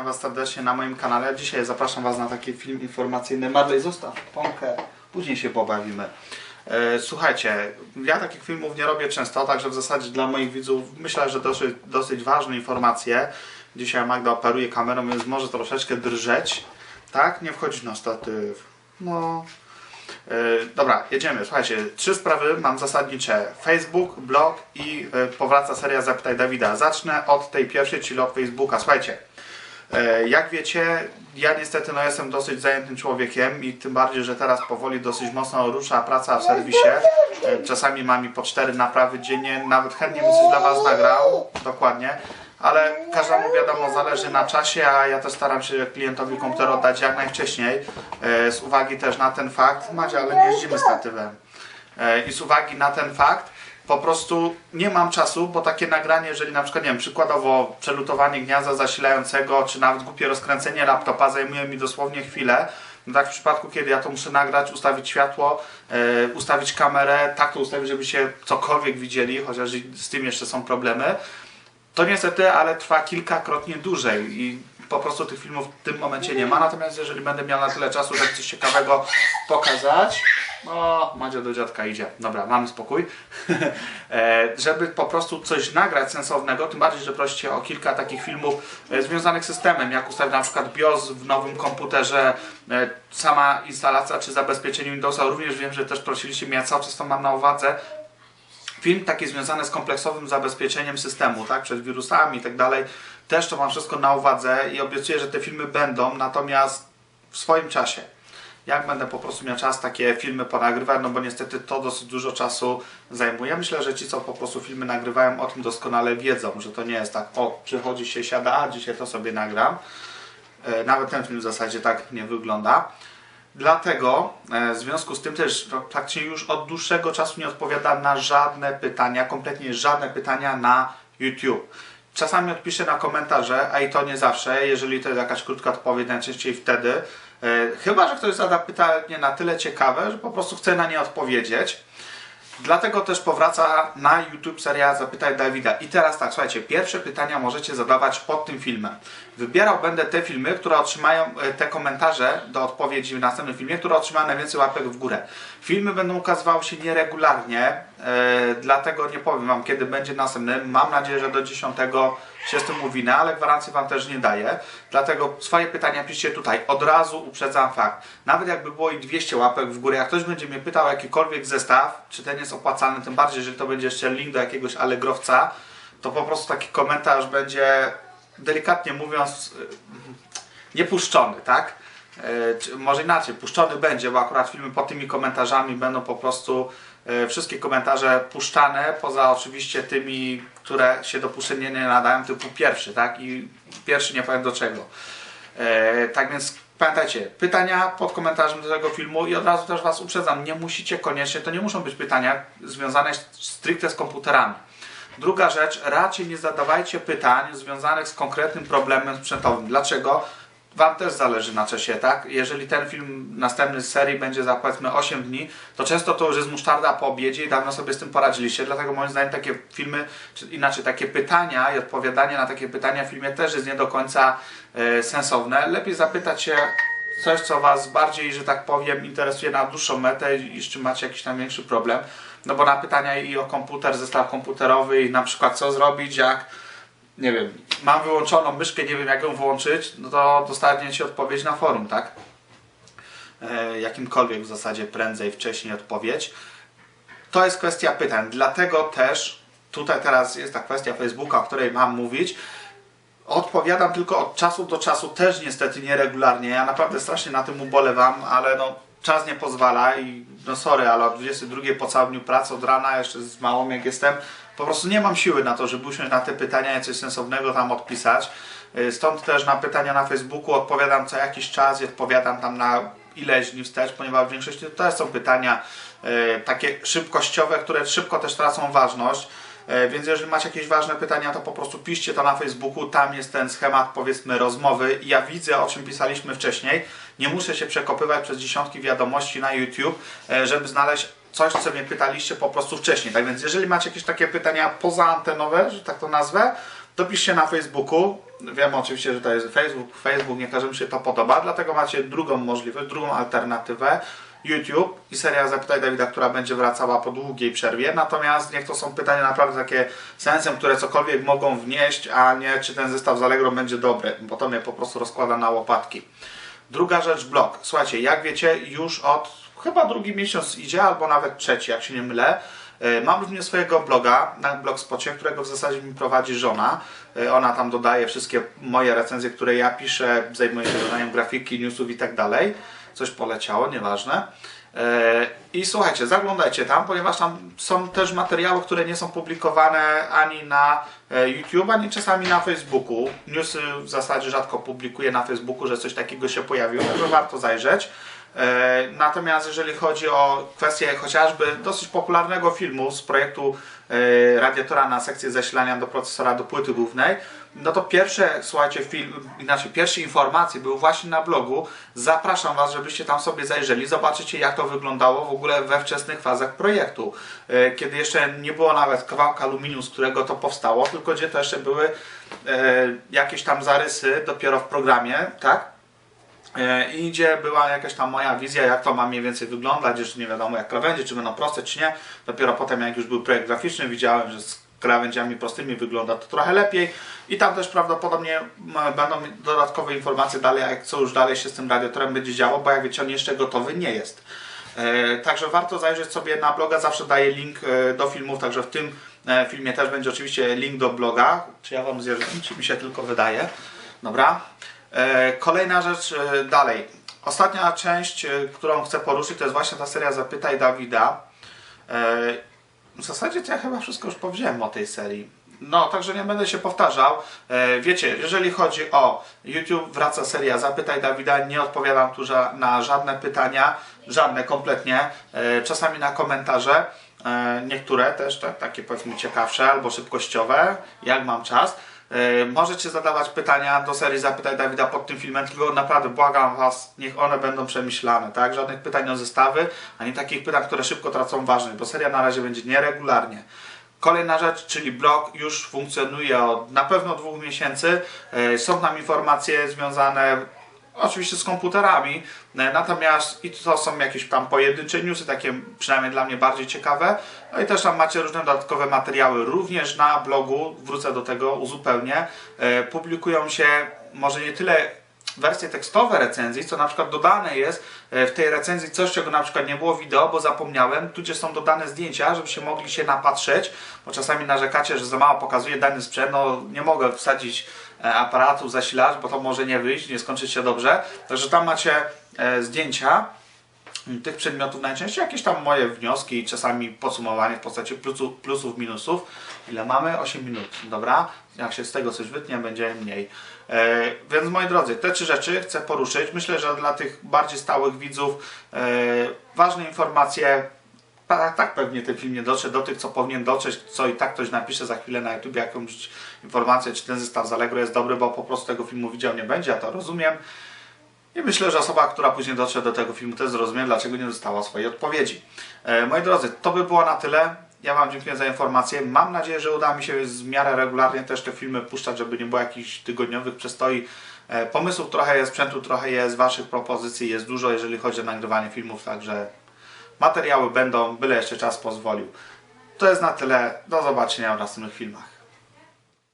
witam Was serdecznie na moim kanale. Dzisiaj zapraszam Was na taki film informacyjny. Marley, zostaw pąkę, później się pobawimy. E, Słuchajcie, ja takich filmów nie robię często, także w zasadzie dla moich widzów myślę, że dosyć, dosyć ważne informacje. Dzisiaj Magda operuje kamerą, więc może troszeczkę drżeć. Tak? Nie wchodzić na statyw. No, E, Dobra, jedziemy. Słuchajcie, trzy sprawy mam zasadnicze. Facebook, blog i e, powraca seria Zapytaj Dawida. Zacznę od tej pierwszej, czyli od Facebooka. Słuchajcie, jak wiecie, ja niestety no, jestem dosyć zajętym człowiekiem i tym bardziej, że teraz powoli dosyć mocno rusza praca w serwisie. E, Czasami mam i po cztery naprawy dziennie, nawet chętnie bym coś dla Was nagrał, dokładnie. Ale każdemu wiadomo, zależy na czasie, a ja też staram się klientowi komputer oddać jak najwcześniej. E, Z uwagi też na ten fakt, Madzia, ale nie jeździmy statywem. E, I z uwagi na ten fakt, po prostu nie mam czasu, bo takie nagranie, jeżeli na przykład, nie wiem, przykładowo przelutowanie gniazda zasilającego, czy nawet głupie rozkręcenie laptopa zajmuje mi dosłownie chwilę. No tak w przypadku, kiedy ja to muszę nagrać, ustawić światło, e, ustawić kamerę, tak to ustawić, żeby się cokolwiek widzieli, chociaż z tym jeszcze są problemy. To niestety, ale trwa kilkakrotnie dłużej i po prostu tych filmów w tym momencie nie ma. Natomiast jeżeli będę miał na tyle czasu, żeby coś ciekawego pokazać, o, Madzia do dziadka idzie. Dobra, mamy spokój. E, żeby po prostu coś nagrać sensownego, tym bardziej, że prosicie o kilka takich filmów e, związanych z systemem, jak ustawić na przykład BIOS w nowym komputerze, e, sama instalacja czy zabezpieczenie Windowsa. Również wiem, że też prosiliście mnie, ja cały czas to mam na uwadze, film taki związany z kompleksowym zabezpieczeniem systemu, tak, przed wirusami i tak dalej, też to mam wszystko na uwadze i obiecuję, że te filmy będą, natomiast w swoim czasie. Jak będę po prostu miał czas takie filmy ponagrywać, no bo niestety to dosyć dużo czasu zajmuje. Myślę, że ci, co po prostu filmy nagrywają, o tym doskonale wiedzą, że to nie jest tak, o, przychodzi się, siada, a dzisiaj to sobie nagram. E, Nawet ten film w zasadzie tak nie wygląda. Dlatego e, w związku z tym też no, praktycznie już od dłuższego czasu nie odpowiadam na żadne pytania, kompletnie żadne pytania na YouTube. Czasami odpiszę na komentarze, a i to nie zawsze, jeżeli to jest jakaś krótka odpowiedź, najczęściej wtedy. E, Chyba, że ktoś zada pytanie na tyle ciekawe, że po prostu chce na nie odpowiedzieć. Dlatego też powraca na YouTube seria Zapytaj Dawida. I teraz tak, słuchajcie, pierwsze pytania możecie zadawać pod tym filmem. Wybierał będę te filmy, które otrzymają e, te komentarze do odpowiedzi w następnym filmie, które otrzymają najwięcej łapek w górę. Filmy będą ukazywały się nieregularnie, e, dlatego nie powiem Wam, kiedy będzie następny. Mam nadzieję, że do 10 się z tym uwinę, ale gwarancji Wam też nie daję. Dlatego swoje pytania piszcie tutaj. Od razu uprzedzam fakt. Nawet jakby było i 200 łapek w górę, jak ktoś będzie mnie pytał jakikolwiek zestaw, czy ten jest opłacalny, tym bardziej, jeżeli to będzie jeszcze link do jakiegoś Allegrowca, to po prostu taki komentarz będzie, delikatnie mówiąc, y, niepuszczony, tak? E, może inaczej, puszczony będzie, bo akurat filmy pod tymi komentarzami będą po prostu e, wszystkie komentarze puszczane, poza oczywiście tymi, które się do puszczenia nie nadają, typu pierwszy, tak? I pierwszy nie powiem do czego. E, tak więc pamiętajcie, pytania pod komentarzem do tego filmu i od razu też Was uprzedzam, nie musicie koniecznie, to nie muszą być pytania związane stricte z komputerami. Druga rzecz, raczej nie zadawajcie pytań związanych z konkretnym problemem sprzętowym. Dlaczego? Wam też zależy na czasie, tak? Jeżeli ten film następny z serii będzie za powiedzmy 8 dni, to często to już jest musztarda po obiedzie i dawno sobie z tym poradziliście. Dlatego moim zdaniem takie filmy, czy inaczej takie pytania i odpowiadanie na takie pytania w filmie też jest nie do końca e, sensowne. Lepiej zapytać się coś, co Was bardziej, że tak powiem, interesuje na dłuższą metę i z czym macie jakiś tam większy problem. No bo na pytania i o komputer, zestaw komputerowy i na przykład co zrobić, jak nie wiem, mam wyłączoną myszkę, nie wiem jak ją włączyć, no to dostaniecie odpowiedź na forum, tak? E, jakimkolwiek w zasadzie prędzej, wcześniej odpowiedź. To jest kwestia pytań, dlatego też tutaj teraz jest ta kwestia Facebooka, o której mam mówić. Odpowiadam tylko od czasu do czasu, też niestety nieregularnie. Ja naprawdę strasznie na tym ubolewam, ale no czas nie pozwala i no sorry, ale o 22 po całym dniu pracy od rana, jeszcze z małą jak jestem, po prostu nie mam siły na to, żeby usiąść na te pytania i coś sensownego tam odpisać. Y, Stąd też na pytania na Facebooku odpowiadam co jakiś czas i odpowiadam tam na ileś dni wstecz, ponieważ w większości to są pytania y, takie szybkościowe, które szybko też tracą ważność. E, Więc jeżeli macie jakieś ważne pytania, to po prostu piszcie to na Facebooku. Tam jest ten schemat, powiedzmy, rozmowy. Ja widzę, o czym pisaliśmy wcześniej. Nie muszę się przekopywać przez dziesiątki wiadomości na YouTube, e, żeby znaleźć coś, co mnie pytaliście po prostu wcześniej. Tak więc, jeżeli macie jakieś takie pytania pozaantenowe, że tak to nazwę, Dopiszcie na Facebooku. Wiem oczywiście, że to jest Facebook. Facebook nie każdemu się to podoba, dlatego macie drugą możliwość, drugą alternatywę. YouTube i seria Zapytaj Dawida, która będzie wracała po długiej przerwie. Natomiast niech to są pytania naprawdę takie sensem, które cokolwiek mogą wnieść, a nie czy ten zestaw z Allegro będzie dobry, bo to mnie po prostu rozkłada na łopatki. Druga rzecz, blog. Słuchajcie, jak wiecie, już od chyba drugi miesiąc idzie, albo nawet trzeci, jak się nie mylę. E, Mam również swojego bloga na Blogspocie, którego w zasadzie mi prowadzi żona. E, Ona tam dodaje wszystkie moje recenzje, które ja piszę, zajmuje się dodaniem grafiki, newsów i tak dalej. Coś poleciało, nieważne. E, I słuchajcie, zaglądajcie tam, ponieważ tam są też materiały, które nie są publikowane ani na e, YouTube, ani czasami na Facebooku. Newsy w zasadzie rzadko publikuję na Facebooku, że coś takiego się pojawiło, także warto zajrzeć. E, Natomiast jeżeli chodzi o kwestię chociażby dosyć popularnego filmu z projektu e, radiatora na sekcję zasilania do procesora do płyty głównej, no to pierwsze, słuchajcie, film, inaczej pierwsze informacje były właśnie na blogu. Zapraszam Was, żebyście tam sobie zajrzeli, zobaczycie jak to wyglądało w ogóle we wczesnych fazach projektu. E, Kiedy jeszcze nie było nawet kawałka aluminium, z którego to powstało, tylko gdzie to jeszcze były jakieś tam zarysy dopiero w programie, tak? E, I gdzie była jakaś tam moja wizja, jak to ma mniej więcej wyglądać, jeszcze nie wiadomo jak krawędzie, czy będą proste, czy nie. Dopiero potem, jak już był projekt graficzny, widziałem, że z krawędziami prostymi wygląda to trochę lepiej. I tam też prawdopodobnie będą dodatkowe informacje dalej, jak co już dalej się z tym radiatorem będzie działo, bo jak wiecie, on jeszcze gotowy nie jest. E, Także warto zajrzeć sobie na bloga, zawsze daję link e, do filmów, także w tym filmie też będzie oczywiście link do bloga. Czy ja Wam zjeżdżam, czy mi się tylko wydaje. Dobra. E, Kolejna rzecz e, dalej. Ostatnia część, e, którą chcę poruszyć, to jest właśnie ta seria Zapytaj Dawida. W zasadzie to ja chyba wszystko już powiedziałem o tej serii. No, także nie będę się powtarzał. Wiecie, jeżeli chodzi o YouTube, wraca seria Zapytaj Dawida. Nie odpowiadam tu na żadne pytania, żadne kompletnie. Czasami na komentarze. Niektóre też tak, takie powiedzmy ciekawsze albo szybkościowe, jak mam czas. Możecie zadawać pytania do serii Zapytaj Dawida pod tym filmem, tylko naprawdę błagam Was, niech one będą przemyślane, tak? Żadnych pytań o zestawy, ani takich pytań, które szybko tracą ważność, bo seria na razie będzie nieregularnie. Kolejna rzecz, czyli blog już funkcjonuje od na pewno dwóch miesięcy. Są tam informacje związane oczywiście z komputerami, e, natomiast i to są jakieś tam pojedyncze newsy, takie przynajmniej dla mnie bardziej ciekawe. No i też tam macie różne dodatkowe materiały, również na blogu, wrócę do tego, uzupełnię. E, Publikują się może nie tyle wersje tekstowe recenzji, co na przykład dodane jest e, w tej recenzji coś, czego na przykład nie było wideo, bo zapomniałem, tudzież są dodane zdjęcia, żebyście mogli się napatrzeć, bo czasami narzekacie, że za mało pokazuje dany sprzęt, no nie mogę wsadzić e, aparatu, zasilacz, bo to może nie wyjść, nie skończyć się dobrze, także tam macie e, zdjęcia tych przedmiotów najczęściej jakieś tam moje wnioski czasami podsumowanie w postaci plusów, plusów minusów. Ile mamy? 8 minut, dobra? Jak się z tego coś wytnie, będzie mniej. E, więc moi drodzy, te trzy rzeczy chcę poruszyć. Myślę, że dla tych bardziej stałych widzów ważne informacje. Tak, pewnie ten film nie dotrze do tych, co powinien dotrzeć, co i tak ktoś napisze za chwilę na YouTube jakąś informację, czy ten zestaw z jest dobry, bo po prostu tego filmu widział nie będzie, ja to rozumiem. I myślę, że osoba, która później dotrze do tego filmu, też zrozumie, dlaczego nie dostała swojej odpowiedzi. E, moi drodzy, to by było na tyle. Ja Wam dziękuję za informację. Mam nadzieję, że uda mi się w miarę regularnie też te filmy puszczać, żeby nie było jakichś tygodniowych przestoi. E, pomysłów trochę jest, sprzętu trochę jest, Waszych propozycji jest dużo, jeżeli chodzi o nagrywanie filmów, także materiały będą, byle jeszcze czas pozwolił. To jest na tyle. Do zobaczenia w następnych filmach.